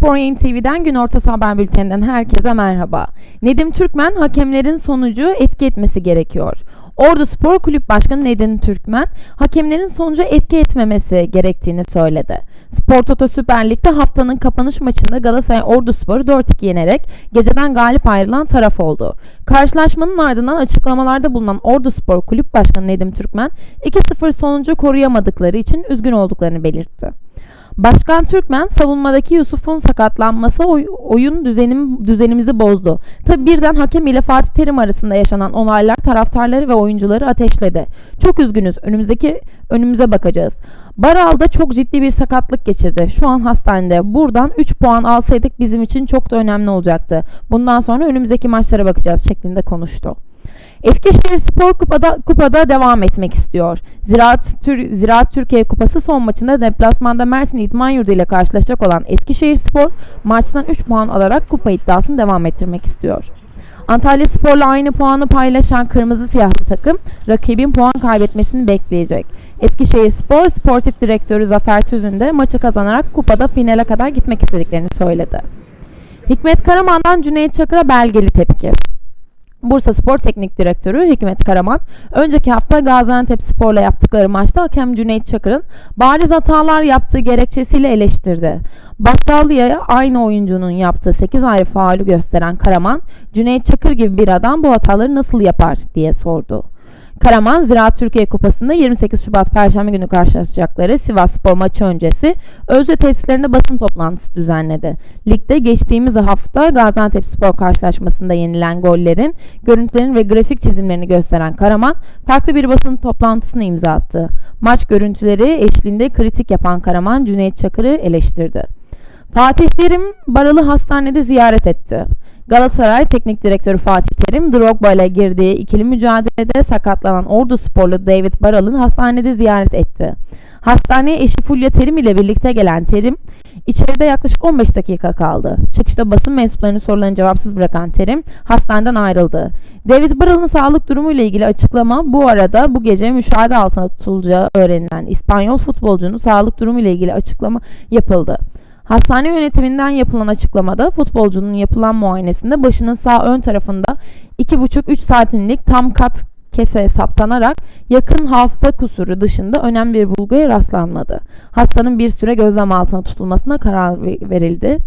Spor Yayın TV'den gün ortası haber bülteninden herkese merhaba. Nedim Türkmen hakemlerin sonucu etki etmesi gerekiyor. Ordu Spor Kulüp Başkanı Nedim Türkmen hakemlerin sonucu etki etmemesi gerektiğini söyledi. Spor Toto Süper Lig'de haftanın kapanış maçında Galatasaray Ordu Spor'u 4-2 yenerek geceden galip ayrılan taraf oldu. Karşılaşmanın ardından açıklamalarda bulunan Ordu Spor Kulüp Başkanı Nedim Türkmen 2-0 sonucu koruyamadıkları için üzgün olduklarını belirtti. Başkan Türkmen savunmadaki Yusuf'un sakatlanması oy- oyun düzenim, düzenimizi bozdu. Tabi birden hakem ile Fatih Terim arasında yaşanan olaylar taraftarları ve oyuncuları ateşledi. Çok üzgünüz. Önümüzdeki önümüze bakacağız. Baral'da çok ciddi bir sakatlık geçirdi. Şu an hastanede. Buradan 3 puan alsaydık bizim için çok da önemli olacaktı. Bundan sonra önümüzdeki maçlara bakacağız şeklinde konuştu. Eskişehir Spor Kupa'da, kupada devam etmek istiyor. Ziraat, Tür, Ziraat Türkiye Kupası son maçında deplasmanda Mersin İdman Yurdu ile karşılaşacak olan Eskişehir Spor maçtan 3 puan alarak kupa iddiasını devam ettirmek istiyor. Antalya Spor'la aynı puanı paylaşan Kırmızı Siyahlı takım rakibin puan kaybetmesini bekleyecek. Eskişehir Spor Sportif Direktörü Zafer Tüzün de maçı kazanarak kupada finale kadar gitmek istediklerini söyledi. Hikmet Karaman'dan Cüneyt Çakır'a belgeli tepki. Bursa Spor Teknik Direktörü Hikmet Karaman, önceki hafta Gaziantep Spor'la yaptıkları maçta hakem Cüneyt Çakır'ın bariz hatalar yaptığı gerekçesiyle eleştirdi. Battalıya'ya aynı oyuncunun yaptığı 8 ayrı faulü gösteren Karaman, Cüneyt Çakır gibi bir adam bu hataları nasıl yapar diye sordu. Karaman, Ziraat Türkiye Kupası'nda 28 Şubat Perşembe günü karşılaşacakları Sivas Spor maçı öncesi Özce tesislerinde basın toplantısı düzenledi. Ligde geçtiğimiz hafta Gaziantep Spor karşılaşmasında yenilen gollerin, görüntülerin ve grafik çizimlerini gösteren Karaman, farklı bir basın toplantısına imza attı. Maç görüntüleri eşliğinde kritik yapan Karaman, Cüneyt Çakır'ı eleştirdi. Fatih Terim, Baralı Hastanede ziyaret etti. Galatasaray Teknik Direktörü Fatih Terim, Drogba ile girdiği ikili mücadelede sakatlanan Ordu sporlu David Baral'ın hastanede ziyaret etti. Hastaneye eşi Fulya Terim ile birlikte gelen Terim, içeride yaklaşık 15 dakika kaldı. Çıkışta basın mensuplarının sorularını cevapsız bırakan Terim, hastaneden ayrıldı. David Baral'ın sağlık durumu ile ilgili açıklama bu arada bu gece müşahede altına tutulacağı öğrenilen İspanyol futbolcunun sağlık durumu ile ilgili açıklama yapıldı. Hastane yönetiminden yapılan açıklamada futbolcunun yapılan muayenesinde başının sağ ön tarafında 2,5-3 santimlik tam kat kese saptanarak yakın hafıza kusuru dışında önemli bir bulguya rastlanmadı. Hastanın bir süre gözlem altına tutulmasına karar ve- verildi.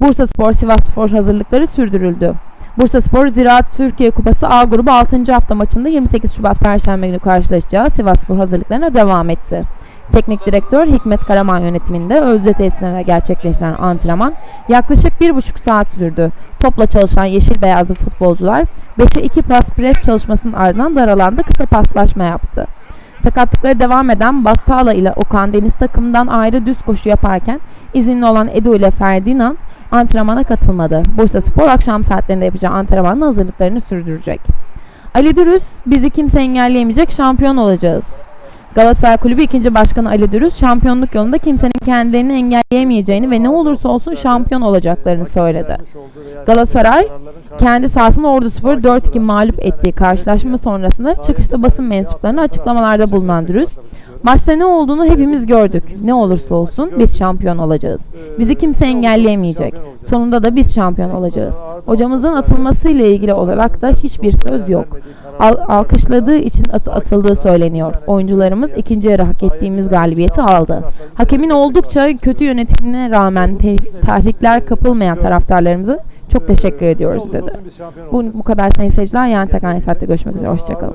Bursa Spor Sivas Spor hazırlıkları sürdürüldü. Bursa Spor Ziraat Türkiye Kupası A grubu 6. hafta maçında 28 Şubat Perşembe günü karşılaşacağı Sivas Spor hazırlıklarına devam etti. Teknik direktör Hikmet Karaman yönetiminde Özce tesislerine gerçekleştirilen antrenman yaklaşık bir buçuk saat sürdü. Topla çalışan yeşil beyazlı futbolcular 5'e 2 pas pres çalışmasının ardından dar alanda kısa paslaşma yaptı. Sakatlıkları devam eden Battala ile Okan Deniz takımdan ayrı düz koşu yaparken izinli olan Edu ile Ferdinand antrenmana katılmadı. Bursa Spor akşam saatlerinde yapacağı antrenmanın hazırlıklarını sürdürecek. Ali Dürüz bizi kimse engelleyemeyecek şampiyon olacağız. Galatasaray Kulübü 2. Başkanı Ali Dürüz şampiyonluk yolunda kimsenin kendilerini engelleyemeyeceğini ve ne olursa olsun şampiyon olacaklarını söyledi. Galatasaray kendi sahasında Ordu Spor'u 4-2 mağlup ettiği karşılaşma sonrasında çıkışta basın mensuplarına açıklamalarda bulunan Dürüz, Maçta ne olduğunu hepimiz gördük. Ne olursa olsun biz şampiyon olacağız. Bizi kimse engelleyemeyecek. Sonunda da biz şampiyon olacağız. Hocamızın atılmasıyla ilgili olarak da hiçbir söz yok. Al- alkışladığı için at- atıldığı söyleniyor. Oyuncularımız ikinci yarı hak ettiğimiz galibiyeti aldı. Hakemin oldukça kötü yönetimine rağmen tahrikler kapılmayan taraftarlarımızı çok teşekkür ediyoruz dedi. Bu, bu kadar sayın seyirciler. Yarın tekrar saatte görüşmek üzere. Hoşçakalın.